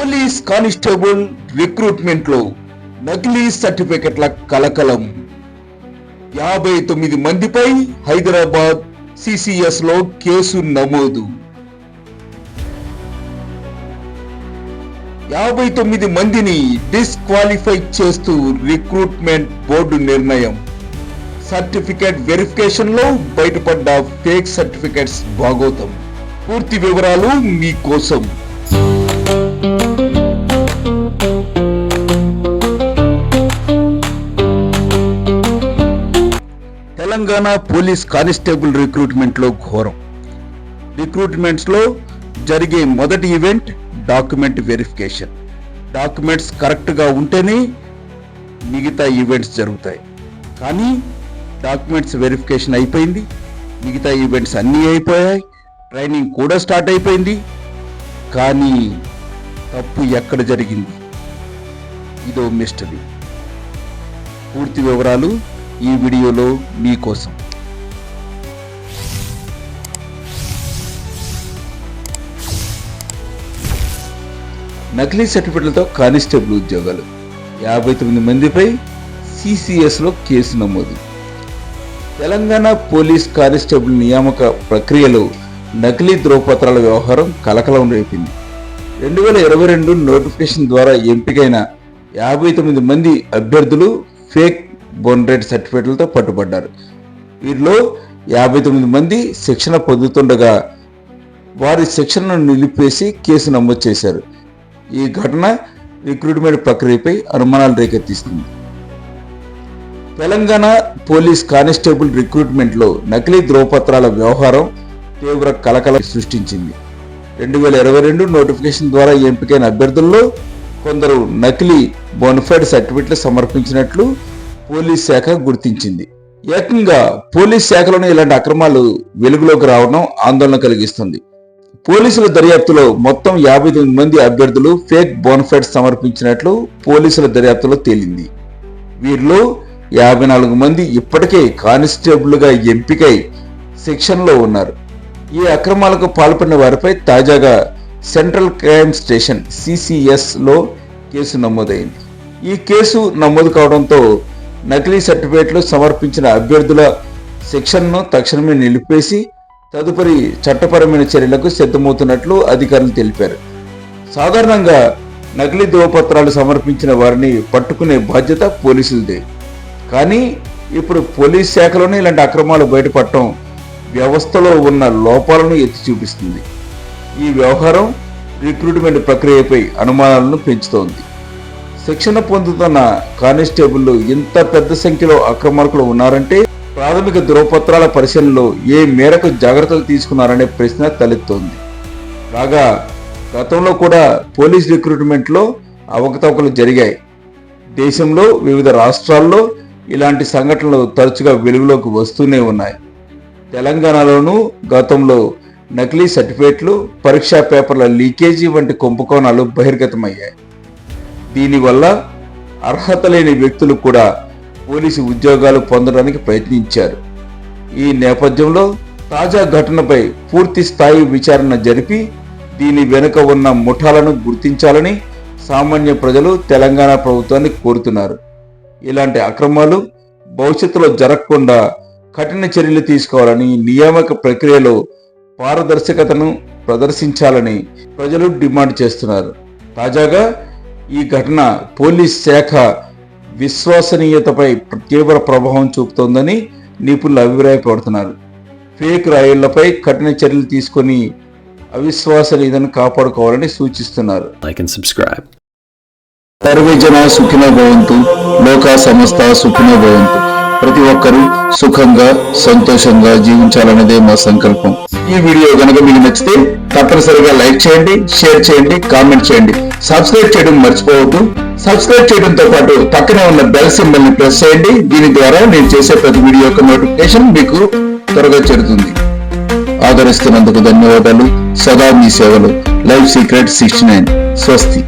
Police constable రిక్రూట్మెంట్లో నకిలీ సర్టిఫికెట్ల కలకలం. యాభై తొమ్మిది మందిపై హైదరాబాద్ సిసిఎస్లో కేసు నమోదు. యాభై తొమ్మిది మందిని డిస్క్వాలిఫై చేస్తూ రిక్రూట్మెంట్ బోర్డు నిర్ణయం. సర్టిఫికేట్ వెరిఫికేషన్లో బయటపడ్డ ఫేక్ సర్టిఫికేట్స్ భాగోతం. పూర్తి వివరాలు మీకోసం తెలంగాణ పోలీస్ కానిస్టేబుల్ రిక్రూట్మెంట్లో ఘోరం. రిక్రూట్మెంట్స్లో జరిగే మొదటి ఈవెంట్ డాక్యుమెంట్ వెరిఫికేషన్. డాక్యుమెంట్స్ కరెక్ట్గా ఉంటేనే మిగతా ఈవెంట్స్ జరుగుతాయి. కానీ డాక్యుమెంట్స్ వెరిఫికేషన్ అయిపోయింది. మిగతా ఈవెంట్స్ అన్నీ అయిపోయాయి. ట్రైనింగ్ కూడా స్టార్ట్ అయిపోయింది. కానీ తప్పు ఎక్కడ జరిగింది? ఇదో మిస్టరీ. పూర్తి వివరాలు ఈ వీడియోలో మీకోసం. నకిలీ సర్టిఫికెట్లతో కానిస్టేబుల్ ఉద్యోగాలు. యాభై తొమ్మిది మందిపై సిసిఎస్లో కేసు నమోదు. తెలంగాణ పోలీస్ కానిస్టేబుల్ నియామక ప్రక్రియలో నకిలీ ధ్రువపత్రాల వ్యవహారం కలకలం రేపింది. రెండు వేల ఇరవై రెండు నోటిఫికేషన్ ద్వారా ఎంపికైన యాభై తొమ్మిది మంది అభ్యర్థులు ఫేక్ బోన్రేట్ సర్టిఫికెట్లతో పట్టుబడ్డారు. వీరిలో యాభై తొమ్మిది మంది శిక్షణ పొందుతుండగా వారి శిక్షణను నిలిపేసి కేసు నమోదు చేశారు. ఈ ఘటన రిక్రూట్మెంట్ ప్రక్రియపై అనుమానాలు రేకెత్తిస్తుంది. తెలంగాణ పోలీస్ కానిస్టేబుల్ రిక్రూట్మెంట్లో నకిలీ ధ్రువపత్రాల వ్యవహారం తీవ్ర కలకల సృష్టించింది. రెండు వేల ఇరవై రెండు నోటిఫికేషన్ ద్వారా ఎంపికైన అభ్యర్థుల్లో కొందరు నకిలీ బోనఫైడ్ సర్టిఫికెట్లు సమర్పించినట్లు పోలీస్ శాఖ గుర్తించింది. ఏకంగా పోలీస్ శాఖలోనే ఇలాంటి అక్రమాలు వెలుగులోకి రావడం ఆందోళన కలిగిస్తుంది. పోలీసుల దర్యాప్తులో మొత్తం యాభై తొమ్మిది మంది అభ్యర్థులు ఫేక్ బోనఫైడ్ సమర్పించినట్లు పోలీసుల దర్యాప్తులో తేలింది. వీరిలో యాభై నాలుగు మంది ఇప్పటికే కానిస్టేబుల్గా ఎంపికై శిక్షణలో ఉన్నారు. ఈ అక్రమాలకు పాల్పడిన వారిపై తాజాగా సెంట్రల్ క్రైమ్ స్టేషన్ సిసిఎస్లో కేసు నమోదైంది. ఈ కేసు నమోదు కావడంతో నకిలీ సర్టిఫికేట్లు సమర్పించిన అభ్యర్థుల శిక్షణను తక్షణమే నిలిపేసి తదుపరి చట్టపరమైన చర్యలకు సిద్ధమవుతున్నట్లు అధికారులు తెలిపారు. సాధారణంగా నకిలీ ధ్రువపత్రాలు సమర్పించిన వారిని పట్టుకునే బాధ్యత పోలీసులదే. కానీ ఇప్పుడు పోలీస్ శాఖలోనే ఇలాంటి అక్రమాలు బయటపడటం వ్యవస్థలో ఉన్న లోపాలను ఎత్తి చూపిస్తుంది. ఈ వ్యవహారం రిక్రూట్మెంట్ ప్రక్రియపై అనుమానాలను పెంచుతోంది. శిక్షణ పొందుతున్న కానిస్టేబుల్ ఇంత పెద్ద సంఖ్యలో అక్రమార్కులు ఉన్నారంటే ప్రాథమిక ధృవపత్రాల పరిశీలనలో ఏ మేరకు జాగ్రత్తలు తీసుకున్నారనే ప్రశ్న తలెత్తోంది. కాగా గతంలో కూడా పోలీస్ రిక్రూట్మెంట్లో అవకతవకలు జరిగాయి. దేశంలో వివిధ రాష్ట్రాల్లో ఇలాంటి సంఘటనలు తరచుగా వెలుగులోకి వస్తూనే ఉన్నాయి. తెలంగాణలోనూ గతంలో నకిలీ సర్టిఫికేట్లు పరీక్షా పేపర్ల లీకేజీ వంటి కుంభకోణాలు బహిర్గతమయ్యాయి. దీనివల్ల అర్హత లేని వ్యక్తులు కూడా పోలీసు ఉద్యోగాలు పొందడానికి ప్రయత్నించారు. ఈ నేపథ్యంలో తాజా ఘటనపై పూర్తి స్థాయి విచారణ జరిపి దీని వెనుక ఉన్న ముఠాలను గుర్తించాలని సామాన్య ప్రజలు తెలంగాణ ప్రభుత్వాన్ని కోరుతున్నారు. ఇలాంటి అక్రమాలు భవిష్యత్తులో జరగకుండా కఠిన చర్యలు తీసుకోవాలని నియామక ప్రక్రియలో పారదర్శకతను ప్రదర్శించాలని ప్రజలు డిమాండ్ చేస్తున్నారు. తాజాగా ఈ ఘటన పోలీస్ శాఖ విశ్వసనీయతపై తీవ్ర ప్రభావం చూపుతోందని నిపుణులు అభిప్రాయపడుతున్నారు. ఫేక్ రాయిళ్ళపై కఠిన చర్యలు తీసుకొని అవిశ్వసనీయతను కాపాడుకోవాలని సూచిస్తున్నారు. Like and subscribe. సర్వే జన సుఖినో భవంతు లోక సంస్థ సుఖినో భవంతు. ప్రతి ఒక్కరూ సుఖంగా సంతోషంగా జీవించాలన్నదే మా సంకల్పం. ఈ వీడియో గనక మీకు నచ్చితే తప్పనిసరిగా లైక్ చేయండి షేర్ చేయండి కామెంట్ చేయండి. సబ్స్క్రైబ్ చేయడం మర్చిపోవద్దు. సబ్స్క్రైబ్ చేయడంతో పాటు పక్కనే ఉన్న బెల్ సింబల్ని ప్రెస్ చేయండి. దీని ద్వారా నేను చేసే ప్రతి వీడియో యొక్క నోటిఫికేషన్ మీకు త్వరగా చేరుతుంది. ఆదరిస్తున్నందుకు ధన్యవాదాలు. సదా మీ సేవలు. Live secret sixty nine. స్వస్తి.